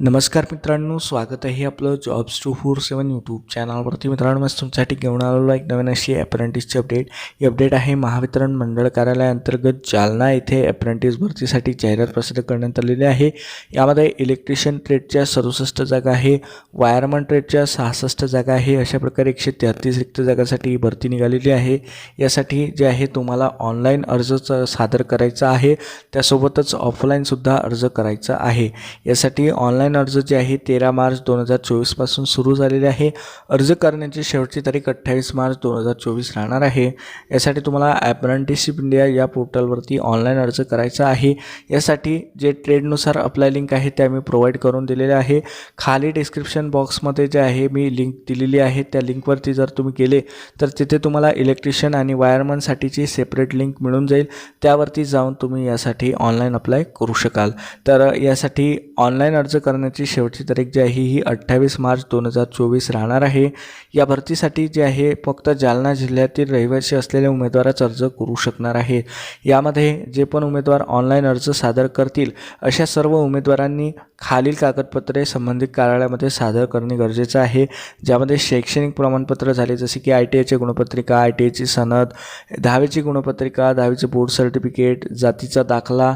नमस्कार मित्रांनो स्वागत आहे आपलं jobs two four seven YouTube चॅनलवरती मित्रांनो मस्त तुमच्यासाठी घेऊन आलेलो एक नवीन अशी अप्रेंटिसची अपडेट ही अपडेट आहे महावितरण मंडळ कार्यालयाअंतर्गत जालना येथे अप्रेंटिस भरतीसाठी जाहिरात प्रसिद्ध करण्यात आलेली आहे. यामध्ये इलेक्ट्रिशियन ट्रेडच्या सदुसष्ट जागा आहे वायरमन ट्रेडच्या सहासष्ट जागा आहे अशा प्रकारे एकशे तेहतीस रिक्त जागासाठी ही भरती निघालेली आहे. यासाठी जे आहे तुम्हाला ऑनलाईन अर्ज सादर करायचा आहे. त्यासोबतच ऑफलाईनसुद्धा अर्ज करायचा आहे. यासाठी ऑनलाईन अर्ज जे आहे तेरा मार्च दोन हजार चोवीसपासून सुरू झालेले आहे. अर्ज करण्याची शेवटची तारीख अठ्ठावीस मार्च दोन हजार चोवीस राहणार आहे. यासाठी तुम्हाला ॲप्रेंटिसशिप इंडिया या पोर्टलवरती ऑनलाईन अर्ज करायचा आहे. यासाठी जे ट्रेडनुसार अप्लाय लिंक आहे ते आम्ही प्रोव्हाइड करून दिलेले आहे. खाली डिस्क्रिप्शन बॉक्समध्ये जे आहे मी लिंक दिलेली आहे. त्या लिंकवरती जर तुम्ही गेले तर तिथे तुम्हाला इलेक्ट्रिशियन आणि वायरमनसाठीची सेपरेट लिंक मिळून जाईल. त्यावरती जाऊन तुम्ही यासाठी ऑनलाईन अप्लाय करू शकाल. तर यासाठी ऑनलाईन अर्ज करण्याची शेवटची तारीख जी आहे ही अठ्ठावीस मार्च दोन हजार चोवीस राहणार आहे. या भरतीसाठी जे आहे फक्त जालना जिल्ह्यातील रहिवासी असलेले उमेदवारच अर्ज करू शकणार आहे. यामध्ये जे पण उमेदवार ऑनलाईन अर्ज सादर करतील अशा सर्व उमेदवारांनी खालील कागदपत्रे संबंधित कार्यालयामध्ये सादर करणे गरजेचं आहे. ज्यामध्ये शैक्षणिक प्रमाणपत्र झाले जसे की आय टी आयची गुणपत्रिका आय टी आयची सनद दहावीची गुणपत्रिका दहावीचे बोर्ड सर्टिफिकेट जातीचा दाखला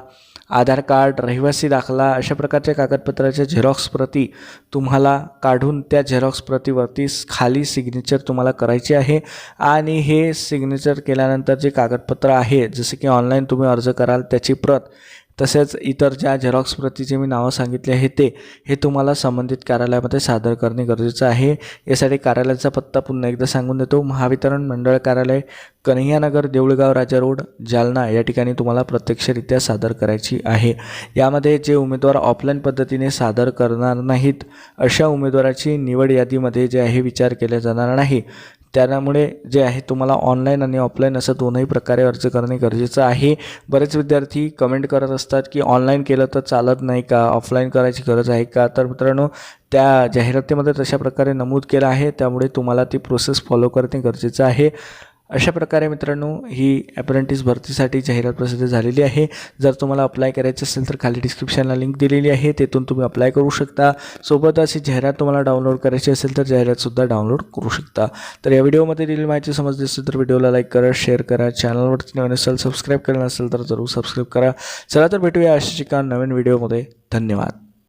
आधार कार्ड रहिवासी दाखला अशा प्रकारच्या कागदपत्राच्या झेरॉक्स प्रती तुम्हाला काढून त्या झेरॉक्स प्रतीवरती खाली सिग्नेचर तुम्हाला करायची आहे. आणि हे सिग्नेचर केल्यानंतर जे कागदपत्र आहे जसे की ऑनलाईन तुम्ही अर्ज कराल त्याची प्रत तसेच इतर ज्या झेरॉक्स प्रतीचे मी नावं सांगितले आहे ते हे तुम्हाला संबंधित कार्यालयामध्ये सादर करणे गरजेचं आहे. यासाठी कार्यालयाचा पत्ता पुन्हा एकदा सांगून देतो. महावितरण मंडळ कार्यालय कन्हैयानगर देऊळगाव राजा रोड जालना या ठिकाणी तुम्हाला प्रत्यक्षरित्या सादर करायची आहे. यामध्ये जे उमेदवार ऑफलाईन पद्धतीने सादर करणार नाहीत अशा उमेदवाराची निवड यादीमध्ये जे आहे विचार केला जाणार नाही. त्यामुळे जे आहे तुम्हाला ऑनलाईन आणि ऑफलाईन असं दोनही प्रकारे अर्ज करणे गरजेचं आहे. बरेच विद्यार्थी कमेंट करत असतात की ऑनलाईन केलं तर चालत नाही का? ऑफलाईन करायची गरज आहे का? तर मित्रांनो त्या जाहिरातीमध्ये तशा प्रकारे नमूद केलं आहे. त्यामुळे तुम्हाला ती प्रोसेस फॉलो करणे गरजेचं आहे. अशा प्रकारे मित्रांनो ही ॲप्रेंटिस भरतीसाठी जाहिरात प्रसिद्ध झालेली आहे. जर तुम्हाला अप्लाय करायचं असेल तर खाली डिस्क्रिप्शनला लिंक दिलेली आहे. तेथून तुम्ही अप्लाय करू शकता. सोबतच ही जाहिरात तुम्हाला डाउनलोड करायची असेल तर जाहिरातसुद्धा डाउनलोड करू शकता. तर या व्हिडिओमध्ये दिलेली माहिती समजली असेल तर व्हिडिओला लाईक करा शेअर करा चॅनलवरती नवीन असेल सबस्क्राईब केलं नसेल तर जरूर सबस्क्राईब करा. चला तर भेटूया अशा शिका नवीन व्हिडिओमध्ये. धन्यवाद.